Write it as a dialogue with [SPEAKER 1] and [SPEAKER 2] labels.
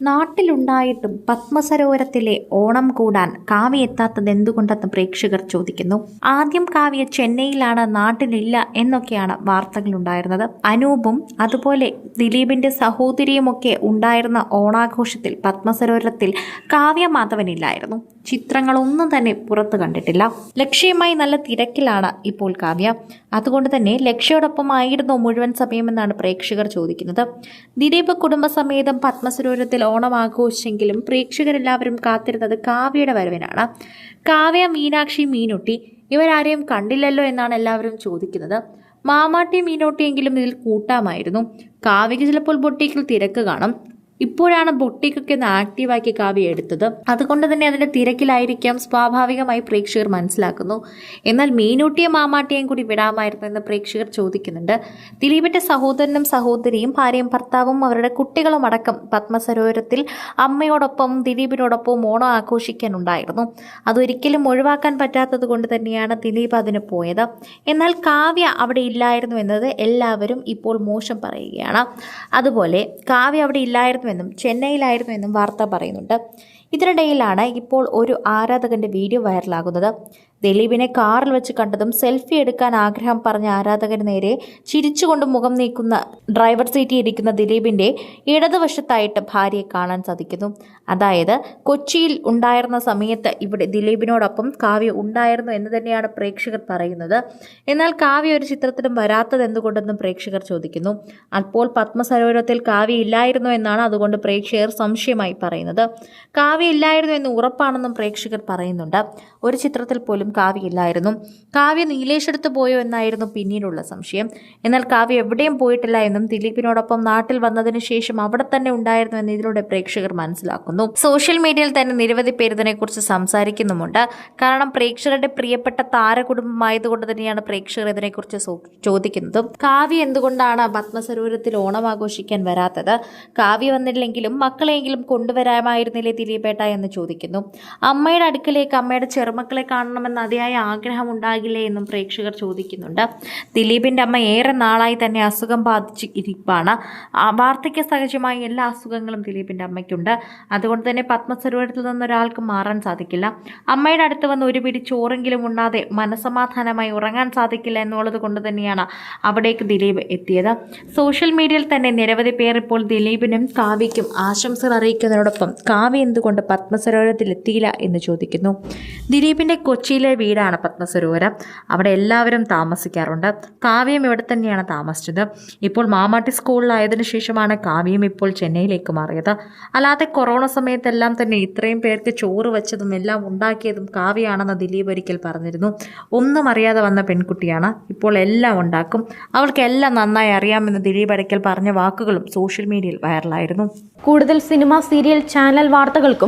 [SPEAKER 1] നാട്ടിലുണ്ടായിട്ടും പത്മസരോവരത്തിലെ ഓണം കൂടാൻ കാവ്യ എത്താത്തത് എന്തുകൊണ്ടെന്ന് പ്രേക്ഷകർ ചോദിക്കുന്നു. ആദ്യം കാവ്യ ചെന്നൈയിലാണ് നാട്ടിലില്ല എന്നൊക്കെയാണ് വാർത്തകൾ ഉണ്ടായിരുന്നത് അനൂപും അതുപോലെ ദിലീപിന്റെ സഹോദരിയുമൊക്കെ ഉണ്ടായിരുന്ന ഓണാഘോഷത്തിൽ പത്മസരോവരത്തിൽ കാവ്യ മാധവനില്ലായിരുന്നു. ചിത്രങ്ങളൊന്നും തന്നെ പുറത്തു കണ്ടിട്ടില്ല. ലക്ഷ്യമായി നല്ല തിരക്കിലാണ് ഇപ്പോൾ കാവ്യ. അതുകൊണ്ട് തന്നെ ലക്ഷ്യയോടൊപ്പമായിരുന്നു മുഴുവൻ സമയമെന്നാണ് പ്രേക്ഷകർ ചോദിക്കുന്നത്. ദിലീപ് കുടുംബസമേതം പത്മസരോവരത്തിൽ ഓണം ആഘോഷിച്ചെങ്കിലും പ്രേക്ഷകരെല്ലാവരും കാത്തിരുന്നത് കാവ്യയുടെ വരവിനാണ്. കാവ്യ മീനാക്ഷി മീനുട്ടി ഇവരാരെയും കണ്ടില്ലല്ലോ എന്നാണ് എല്ലാവരും ചോദിക്കുന്നത്. മാമാട്ടി മീനോട്ടിയെങ്കിലും ഇതിൽ കൂട്ടാമായിരുന്നു. കാവ്യയ്ക്ക് ചിലപ്പോൾ ബൊട്ടിക്കിൽ തിരക്ക് കാണും. ഇപ്പോഴാണ് ബൊട്ടിക്കൊക്കെ ഒന്ന് ആക്റ്റീവാക്കി കാവ്യ എടുത്തത്. അതുകൊണ്ട് തന്നെ അതിന്റെ തിരക്കിലായിരിക്കാം സ്വാഭാവികമായി പ്രേക്ഷകർ മനസ്സിലാക്കുന്നു. എന്നാൽ മീനൂട്ടിയും മാമാട്ടിയും കൂടി വിടാമായിരുന്നു എന്ന് പ്രേക്ഷകർ ചോദിക്കുന്നുണ്ട്. ദിലീപിന്റെ സഹോദരനും സഹോദരിയും ഭാര്യയും ഭർത്താവും അവരുടെ കുട്ടികളും അടക്കം പത്മസരോവരത്തിൽ അമ്മയോടൊപ്പം ദിലീപിനോടൊപ്പം ഓണം ആഘോഷിക്കാനുണ്ടായിരുന്നു. അതൊരിക്കലും ഒഴിവാക്കാൻ പറ്റാത്തത് കൊണ്ട് തന്നെയാണ് ദിലീപ് അതിന് പോയത്. എന്നാൽ കാവ്യ അവിടെ ഇല്ലായിരുന്നു എന്നത് എല്ലാവരും ഇപ്പോൾ മോശം പറയുകയാണ്. അതുപോലെ കാവ്യ അവിടെ ഇല്ലായിരുന്നുവെന്നും ചെന്നൈയിലായിരുന്നുവെന്നും വാർത്ത പറയുന്നുണ്ട്. ഇതിനിടയിലാണ് ഇപ്പോൾ ഒരു ആരാധകന്റെ വീഡിയോ വൈറലാകുന്നത്. ദിലീപിനെ കാറിൽ വെച്ച് കണ്ടതും സെൽഫി എടുക്കാൻ ആഗ്രഹം പറഞ്ഞ ആരാധകന് നേരെ ചിരിച്ചുകൊണ്ട് മുഖം നീക്കുന്ന ഡ്രൈവർ സീറ്റിൽ ഇരിക്കുന്ന ദിലീപിന്റെ ഇടതുവശത്തായിട്ട് ഭാര്യയെ കാണാൻ സാധിക്കുന്നു. അതായത് കൊച്ചിയിൽ ഉണ്ടായിരുന്ന സമയത്ത് ഇവിടെ ദിലീപിനോടൊപ്പം കാവ്യ ഉണ്ടായിരുന്നു എന്ന് തന്നെയാണ് പ്രേക്ഷകർ പറയുന്നത്. എന്നാൽ കാവ്യ ഒരു ചിത്രത്തിലും വരാത്തത് എന്തുകൊണ്ടെന്നും പ്രേക്ഷകർ ചോദിക്കുന്നു. അപ്പോൾ പത്മസരോവരത്തിൽ കാവ്യ ഇല്ലായിരുന്നു എന്നാണ് അതുകൊണ്ട് പ്രേക്ഷകർ സംശയമായി പറയുന്നത്. കാവ്യ ഇല്ലായിരുന്നു എന്ന് ഉറപ്പാണെന്നും പ്രേക്ഷകർ പറയുന്നുണ്ട്. ഒരു ചിത്രത്തിൽ പോലും കാവ്യ ഇല്ലായിരുന്നു കാവ്യ നീലേഷ് എടുത്തു പോയോ എന്നായിരുന്നു പിന്നീടുള്ള സംശയം. എന്നാൽ കാവ്യ എവിടെയും പോയിട്ടില്ല എന്നും ദിലീപിനോടൊപ്പം നാട്ടിൽ വന്നതിന് ശേഷം അവിടെ തന്നെ ഉണ്ടായിരുന്നു എന്ന് ഇതിലൂടെ പ്രേക്ഷകർ മനസ്സിലാക്കുന്നു. സോഷ്യൽ മീഡിയയിൽ തന്നെ നിരവധി പേര് ഇതിനെക്കുറിച്ച് സംസാരിക്കുന്നുമുണ്ട്. കാരണം പ്രേക്ഷകരുടെ പ്രിയപ്പെട്ട താരകുടുംബമായതുകൊണ്ട് തന്നെയാണ് പ്രേക്ഷകർ ഇതിനെക്കുറിച്ച് ചോദിക്കുന്നതും. കാവ്യ എന്തുകൊണ്ടാണ് പത്മസരോവരത്തിൽ ഓണം ആഘോഷിക്കാൻ വരാത്തത്? കാവ്യ വന്നില്ലെങ്കിലും മക്കളെയെങ്കിലും കൊണ്ടുവരാമായിരുന്നില്ലേ ദിലീപേട്ട എന്ന് ചോദിക്കുന്നു. അമ്മയുടെ അടുക്കലേക്ക് അമ്മയുടെ ചെറുമക്കളെ കാണണമെന്ന് അതിയായ ആഗ്രഹം ഉണ്ടാകില്ലേ എന്നും പ്രേക്ഷകർ ചോദിക്കുന്നുണ്ട്. ദിലീപിന്റെ അമ്മ ഏറെ നാളായി തന്നെ അസുഖം ബാധിച്ച് ഇരിപ്പാണ്. വാർദ്ധക്യ സഹജമായ എല്ലാ അസുഖങ്ങളും ദിലീപിന്റെ അമ്മയ്ക്കുണ്ട്. അതുകൊണ്ട് തന്നെ പത്മസരോവരത്തിൽ നിന്നൊരാൾക്ക് മാറാൻ സാധിക്കില്ല. അമ്മയുടെ അടുത്ത് വന്ന് ഒരു പിടി ചോറെങ്കിലും ഉണ്ണാതെ മനസമാധാനമായി ഉറങ്ങാൻ സാധിക്കില്ല എന്നുള്ളത് കൊണ്ട് തന്നെയാണ് അവിടേക്ക് ദിലീപ് എത്തിയത്. സോഷ്യൽ മീഡിയയിൽ തന്നെ നിരവധി പേർ ഇപ്പോൾ ദിലീപിനും കാവ്യയ്ക്കും ആശംസകൾ അറിയിക്കുന്നതിനോടൊപ്പം കാവ്യ എന്തുകൊണ്ട് പത്മസരോവരത്തിൽ എത്തിയില്ല എന്ന് ചോദിക്കുന്നു. ദിലീപിന്റെ കൊച്ചിയിലെ വീടാണ് പത്മസരോവരം. അവിടെ എല്ലാവരും താമസിക്കാറുണ്ട്. കാവ്യം ഇവിടെ തന്നെയാണ് താമസിച്ചത്. ഇപ്പോൾ മാമാട്ടി സ്കൂളിലായതിനു ശേഷമാണ് കാവ്യം ഇപ്പോൾ ചെന്നൈയിലേക്ക് മാറിയത്. അല്ലാതെ കൊറോണ സമയത്തെല്ലാം തന്നെ ഇത്രയും പേർക്ക് ചോറ് വെച്ചതും എല്ലാം ഉണ്ടാക്കിയതും കാവ്യാണെന്ന് ദിലീപ് ഒരിക്കൽ പറഞ്ഞിരുന്നു. ഒന്നും അറിയാതെ വന്ന പെൺകുട്ടിയാണ്. ഇപ്പോൾ എല്ലാം ഉണ്ടാക്കും. അവൾക്ക് എല്ലാം നന്നായി അറിയാമെന്ന് ദിലീപ് അടയ്ക്കൽ പറഞ്ഞ വാക്കുകളും സോഷ്യൽ മീഡിയയിൽ വൈറലായിരുന്നു.
[SPEAKER 2] കൂടുതൽ സിനിമ സീരിയൽ ചാനൽ വാർത്തകൾക്കും